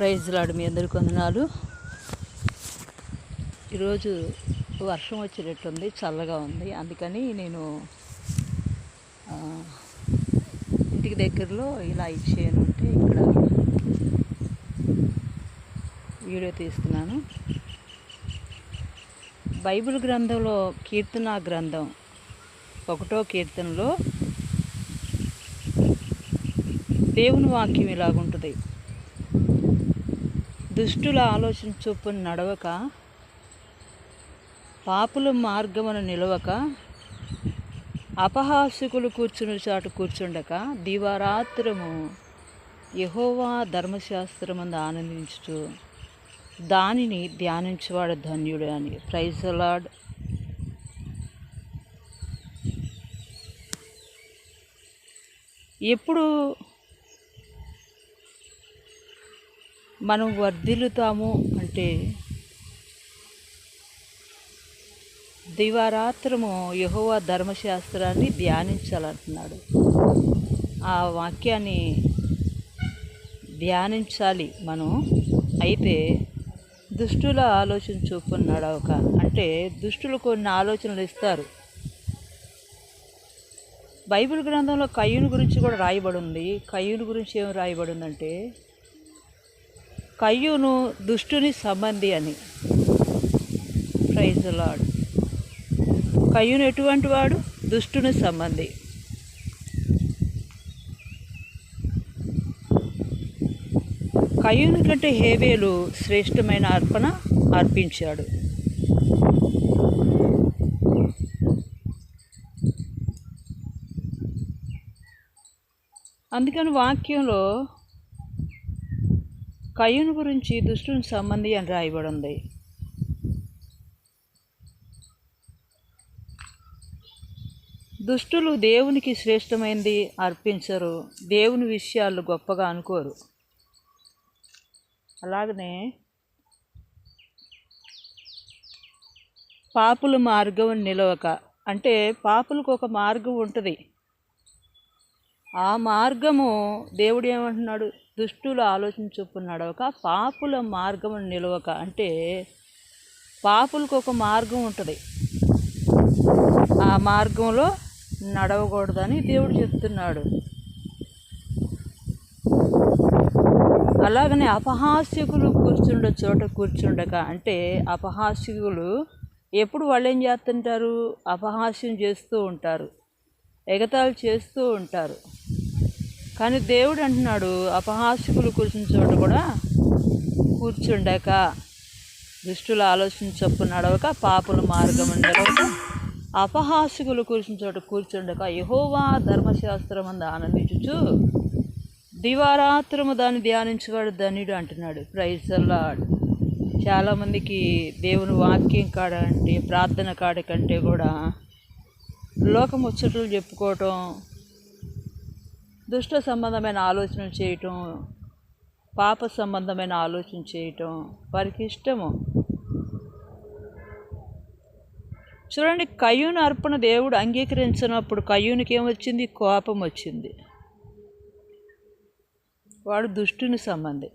Praise లాడు మీ అందరికి వందనాలు. ఈరోజు వర్షం వచ్చేటట్టుంది చల్లగా ఉంది. అందుకని నేను ఇంటికి దగ్గరలో ఇలా ఇచ్చేయను అంటే ఇక్కడ వీడియో తీస్తున్నాను. బైబిల్ గ్రంథంలో కీర్తన గ్రంథం ఒకటో కీర్తనలో దేవుని వాక్యం ఇలాగుంటుంది. దుష్టుల ఆలోచన చొప్పున నడవక పాపుల మార్గమును నిలవక అపహాసికులు కూర్చుని చాటు కూర్చుండక దివారాత్రము యహోవా ధర్మశాస్త్రమందు ఆనందించుచు దానిని ధ్యానించేవాడు ధన్యుడు అని. ప్రైజ్ లాడ్ ఎప్పుడు మనం వర్ధిల్లుతాము అంటే దివారాత్రము యహోవా ధర్మశాస్త్రాన్ని ధ్యానించాలంటున్నాడు. ఆ వాక్యాన్ని ధ్యానించాలి మనం. అయితే దుష్టుల ఆలోచన చొప్పున నడవక అంటే దుష్టులు కొన్ని ఆలోచనలు ఇస్తారు. బైబిల్ గ్రంథంలో కయ్యూని గురించి కూడా రాయబడి ఉంది. కయ్యూని గురించి ఏం రాయబడి ఉందంటే కయ్యూను దుష్టుని సంబంధి అని. ప్రైజ్ లాడ్ కయ్యూను ఎటువంటి వాడు? దుష్టుని సంబంధి కయ్యూని కంటే హేవేలు శ్రేష్టమైన అర్పణ అర్పించాడు. అందుకని వాక్యంలో కయ్యూను గురించి దుష్టుని సంబంధి అని రాయబడి ఉంది దుష్టులు దేవునికి శ్రేష్టమైనది అర్పించరు దేవుని విషయాలు గొప్పగా అనుకోరు. అలాగనే పాపుల మార్గం నిలవక అంటే పాపులకు ఒక మార్గం ఉంటుంది. ఆ మార్గము దేవుడు ఏమంటున్నాడు? దుష్టులు ఆలోచన చొప్పున నడవక పాపుల మార్గం నిలవక. అంటే పాపులకు ఒక మార్గం ఉంటుంది. ఆ మార్గంలో నడవకూడదని దేవుడు చెప్తున్నాడు. అలాగనే అపహాస్యకులు కూర్చుండ చోట కూర్చుండక అంటే అపహాస్యకులు ఎప్పుడు వాళ్ళు ఏం చేస్తుంటారు? అపహాస్యం చేస్తూ ఉంటారు. ఎగతాళి చేస్తూ ఉంటారు. కానీ దేవుడు అంటున్నాడు అపహాస్యకులు కూర్చుని చోట కూడా కూర్చుండక దుష్టుల ఆలోచన చొప్పు నడవక పాపుల మార్గం నడవక అపహాస్యకులు కూర్చుని చోట కూర్చుండక యహోవా ధర్మశాస్త్రం అందు ఆనందించుచు దివారాత్రము దాన్ని ధ్యానించేవాడు ధనుడు అంటున్నాడు. ప్రైజ్ లాడ్ చాలామందికి దేవుని వాక్యం కాడ అంటే ప్రార్థన కాడ కంటే కూడా లోకముచ్చట్లు చెప్పుకోవటం దుష్ట సంబంధమైన ఆలోచన చేయటం పాప సంబంధమైన ఆలోచన చేయటం వారికి ఇష్టము. చూడండి కయ్యూను అర్పణ దేవుడు అంగీకరించినప్పుడు కయ్యూనికి ఏమొచ్చింది కోపం వచ్చింది. వాడు దుష్టుని సంబంధి.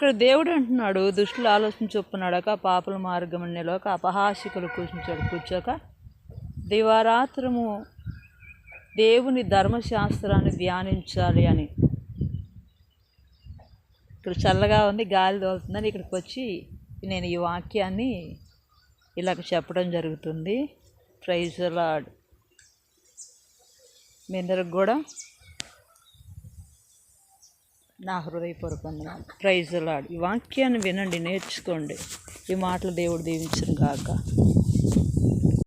ఇక్కడ దేవుడు అంటున్నాడు దుష్టులు ఆలోచన చొప్పునడక పాపల మార్గం అనేలోక అపహాసికలు కూర్చుంచాడు కూర్చోక దివారాత్రము దేవుని ధర్మశాస్త్రాన్ని ధ్యానించాలి అని. ఇక్కడ చల్లగా ఉంది గాలి తోలుతుందని ఇక్కడికి వచ్చి నేను ఈ వాక్యాన్ని ఇలాగ చెప్పడం జరుగుతుంది. ప్రైజ్ లాడ్ మీ అందరికి కూడా నా హృదయపూర్వక వందనాలు ప్రైజ్ లాడ్. ఈ వాక్యాన్ని వినండి నేర్చుకోండి. ఈ మాటలు దేవుడు దీవించను గాక.